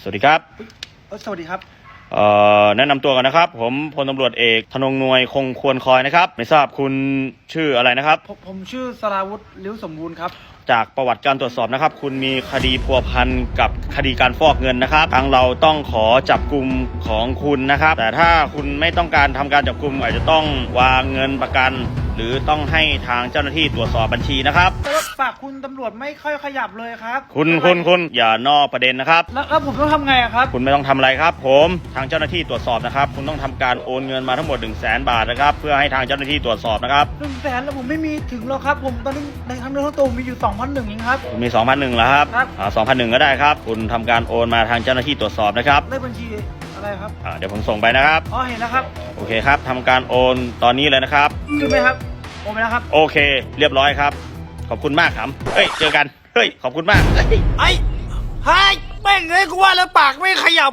สวัสดีครับเอ่อสวัสดีครับ เอ่อ แนะนำตัวกันนะครับ ผมพลตำรวจเอกธนงนวยคงควรคอยนะครับ ไม่ทราบคุณชื่ออะไรนะครับ ผมผมชื่อสราวุธลิ้วสมบูรณ์ครับ จากประวัติการตรวจสอบนะครับ คุณมีคดีพัวพันกับคดีการฟอกเงินนะครับทางเราต้องขอจับกลุ่มของคุณนะครับ แต่ถ้าคุณไม่ต้องการทำการจับกลุ่มอาจจะต้องวางเงินประกัน หรือต้องให้ทางเจ้าหน้าที่ตรวจสอบบัญชีนะครับแต่ว่าฝากคุณตำรวจไม่ค่อยขยับเลยครับคุณคุณคุณอย่านอกประเด็นนะครับ แล้วแล้วผมต้องทำไงอะครับ คุณไม่ต้องทำอะไรครับ ผมทางเจ้าหน้าที่ตรวจสอบนะครับ คุณต้องทำการโอนเงินมาทั้งหมด 1 0 0 0 0แบาทนะครับ เพื่อให้ทางเจ้าหน้าที่ตรวจสอบนะครับหนึ่งแสนแล้วผมไม่มีถึงหรอกครับ ผมตอนนี้ในทั้งเนื้อทั้งตัวมีอยู่สองพันหนึ่งเองครับ คุณมี 2,001แล้วครับครับ อ่า2,001ก็ได้ครับ คุณทำการโอนมาทางเจ้าหน้าที่ตรวจสอบนะครับ เลขบัญชี อะไรครับอ่าเดี๋ยวผมส่งไปนะครับ อ๋อเห็นแล้วครับโอเคครับทำการโอนตอนนี้เลยนะครับคือไหมครับโอนไปแล้วครับโอเค เรียบร้อยครับ ขอบคุณมากครับเฮ้ยเจอกันเฮ้ยขอบคุณมากเฮ้ย ไอ้ไอ้แม่งเลยกูว่าแล้วปากไม่ขยับ